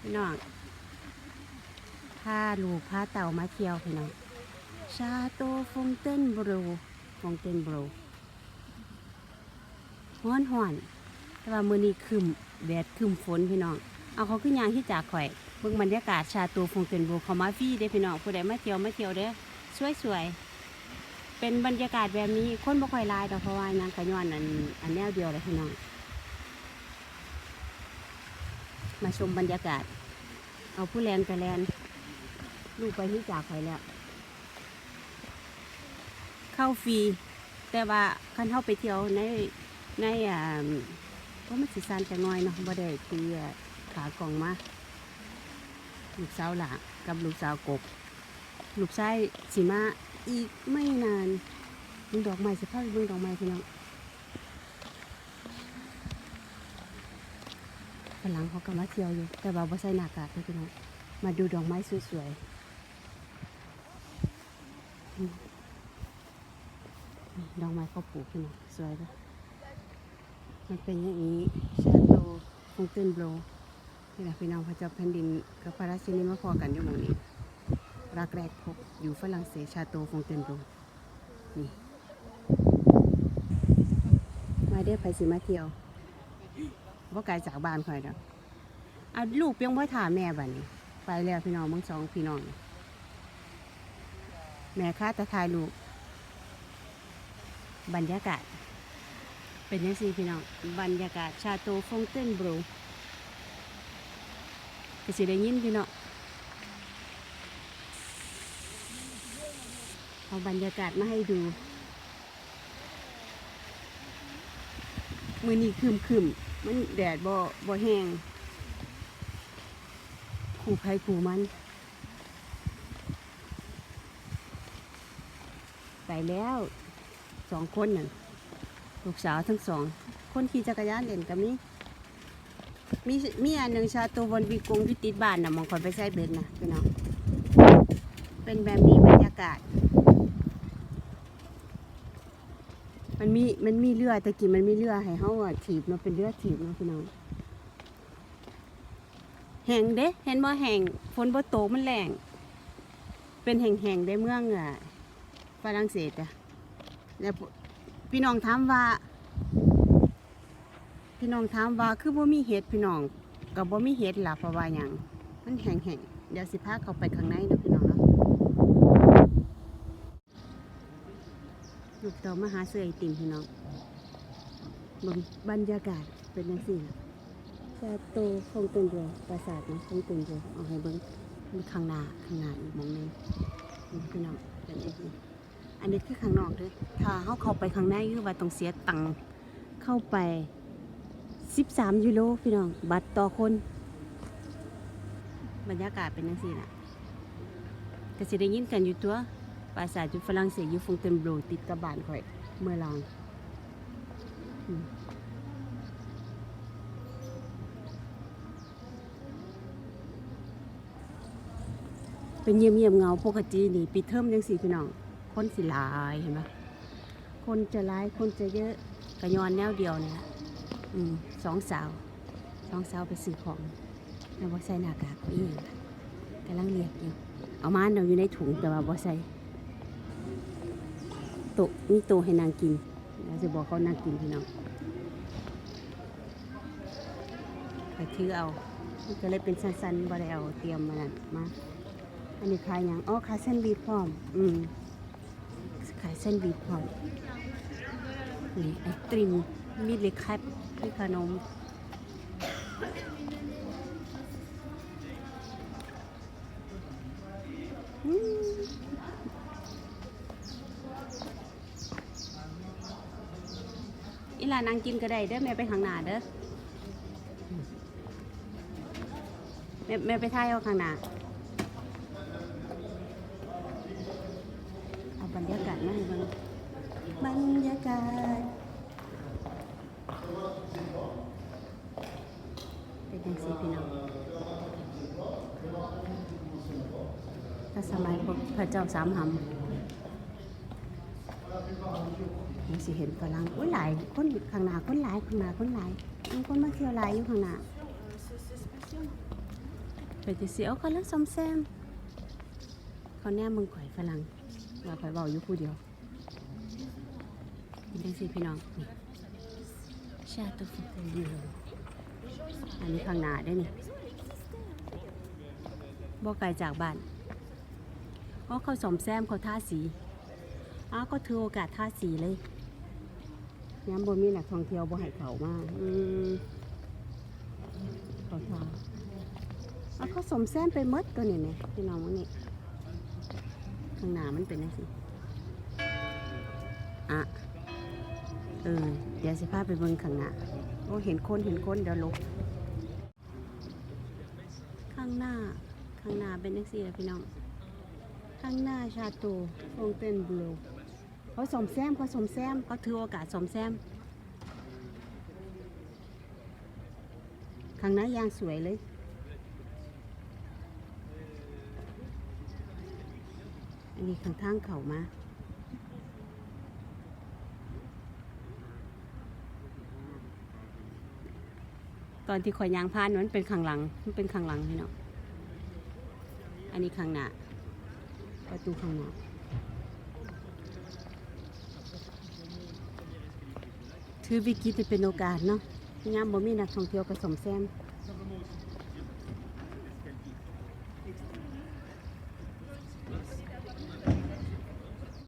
พี่น้องพาลูกพาเต่ามาเที่ยวพี่น้องชาโตฟงเต้นบรูฟงเต้นบรูฮ้อนห่อนแต่ว่ามือนี้คืมแดดคืมฝนพี่น้อง เอาเขาขึ้นยางที่จากข่อยเบิ่งบรรยากาศชาโตฟงเต้นบรูเขามาฟรีเด้พี่น้องผู้ใดมาเที่ยวมาเที่ยวเด้อสวยๆเป็นบรรยากาศแบบนี้คนบ่ค่อยลายดอกเพราะว่าหยังกะย้อนอันอันแนวเดียวเลยพี่น้อง มาชมบรรยากาศ เอาผู้แลนไปแลนลูกไปที่จากไปแล้ว เข้าฟรี แต่ว่าคันเข้าไปเที่ยวในในอ่าก็ไมันสิซานจะน้อยเนาะบ่ได้ตีอ่าขากล่องมาลูกสาวหลากับลูกสาวกบ ลูกชายสิมาอีกไม่นานเบึงดอกไม้สิพาไปเบึงดอกไม้พี่น้อง ฝรั่งเขาก็มาเที่ยวอยู่ แต่ว่าบ่ใส่หน้ากากเลยพี่น้องมาดูดอกไม้สวยๆดอกไม้เขาปลูกพี่น้องสวยเลยมันเป็นอย่างนี้ชาโตฟงเต้นโบรนี่แหละพี่น้องพระเจ้าแผ่นดินกับพระราชินีมาพอกันอยู่หมองนี้รักแรกพบอยู่ฝรั่งเศสชาโตฟงเต้นโบรนี่ มาเด้อไปสิมาเที่ยว ว่าไกลจากบ้านข่อยดอกเอาลูกเพียงพ่อถามแม่บัดนี้ ไปแล้วพี่น้องมึงสองพี่น้อง แม่ค้าตะทายลูก บรรยากาศ เป็นยังสี่พี่น้อง บรรยากาศชาโตฟงเต้นบรูก็สิได้ยินพี่น้องเอาบรรยากาศมาให้ดูมือนี้คืมคืม มันแดดบ่บ่แห้งขู่ภัยขู่มัน ไปแล้วสองคนน่ะลูกสาวทั้งสอง คนขี่จักรยานเล่นกับมีมีมีอันหนึ่งชาตัวบนวีกงที่ติดบ้านน่ะมองคอยไปใช้เบ็ดนะพี่น้องเป็นแบบนี้บรรยากาศ มันมีมันมีเรือตะกี้มันมีเรือให้เฮาอะถีบเนาะเป็นเรือถีบเนาะพี่น้องแห้งเด้เห็นบ่แห้งฝนบ่ตกมันแรงเป็นแห้งๆได้เมืองอะฝรั่งเศสอะแล้วพี่น้องถามว่า พี่น้องถามว่าคือบ่มีเห็ดพี่น้องก็บ่มีเห็ดล่ะเพราะว่าหยังมันแห้งๆเดี๋ยวสิพาเข้าไปข้างในนะพี่น้องเนาะ ลูกเต่ามาหาเสื้อไอติมพี่น้องเบิ่งบรรยากาศเป็นยังสี่ล่ะชาโตคงตุนโรปราสาทนะคงตุนโรเอาให้เบิ่งมันข้างหน้าข้างหน้าอีกมองหนึงพี่น้องเป็นอย่างนี้อันนี้คือข้างนอกด้อถ้าเขาเข้าไปข้างในคือว่าต้องเสียตังค์เข้าไป 13 ยูโรพี่น้อง บัตรต่อคน บรรยากาศเป็นยังสี่ล่ะก็สิได้ยินกันอยู่ตัว ภาษาจุดฝรั่งเศสอยู่ฟงเทนโบรติดกับบ้านข่อยเมื่อลางเป็นเยี่ยมเยี่ยมเงาปกตินี่ปิดเทอมยังสี่พี่น้อง คนสิลายเห็นปะคนจะหลายคนจะเยอะกระยอนแนวเดียวเนี่ยอืมสองสาวสองสาวไปซื้อของแล้วบ่ใส่หน้ากากอีกกำลังเรียกอยู่เอามาเราอยู่ในถุงแต่ว่าบ่ใส่ ตุมีโตะให้นางกินเราจะบอกเขานางกินพี่น้องไปถือเอามันก็เลยเป็นสั้นๆบ่ได้เอาเตรียมมานั่นมาอันนี้ขายหยังอ๋อขายเส้นบีบพร้อม อืมขายเส้นบีบพร้อมนี่ไอติมมีเล็กคับมีขนม ลานนางกินก็ได้เด้อแม่ไปข้างหน้าเด้อแม่แม่ไปท่ายเอาข้างหน้าเอาบรรยากาศมาให้เบิ่งบรรยากาศเป็นยังสีพี่น้องถ้าสมัยพระเจ้าสามหำ มัน สิเห็นฝรั่งอุ้ยหลายคนข้างหน้าคนหลายข้างหน้าคนหลายมีคนมาเที่ยวหลายอยู่ข้างหน้าไปติเสียวเขาแล้วซ่อมแซมเขาแน่มึงข่อยฝรั่งว่าข่อยเบาอยู่ผู้เดียวนี่จังสิพี่น้องนี่ชาตุฟุกุดิโลอันนี้ข้างหน้าได้นี่บ่ไกลจากบ้านเพราเขาสอมแซมเขาท่าสีอ้าก็ถือโอกาสท่าสีเลย ย้ำบนมีนักท่องเที่ยวบ่ให้เขามาอืมเขาทาอ้าวเขาสมแซมไปมดตัวนี้เนี่ยพี่น้องมันนี่ข้างหน้ามันเป็นจังซี่อะเออเดี๋ยวสิพาไปเบิ่งข้างหน้าโอ้เห็นคนเห็นคนเดี๋ยวลบข้างหน้าข้างหน้าเป็นจังซี่ล่ะพี่น้องข้างหน้าชาโตฟงเต้นบลู เขาสมแซมเขาสมแซมเขาถือโอกาสสมแซมข้างหน้ายางสวยเลยอันนี้ข้างทางเขามาตอนที่ข่อยยางพานมันเป็นข้างหลังมันเป็นข้างหลังพี่เนาะอันนี้ข้างหน้าประตูข้างหน้า ถือวิกฤตเป็นโอกาสเนาะยามบ่มีนักท่องเที่ยวก็สมแซม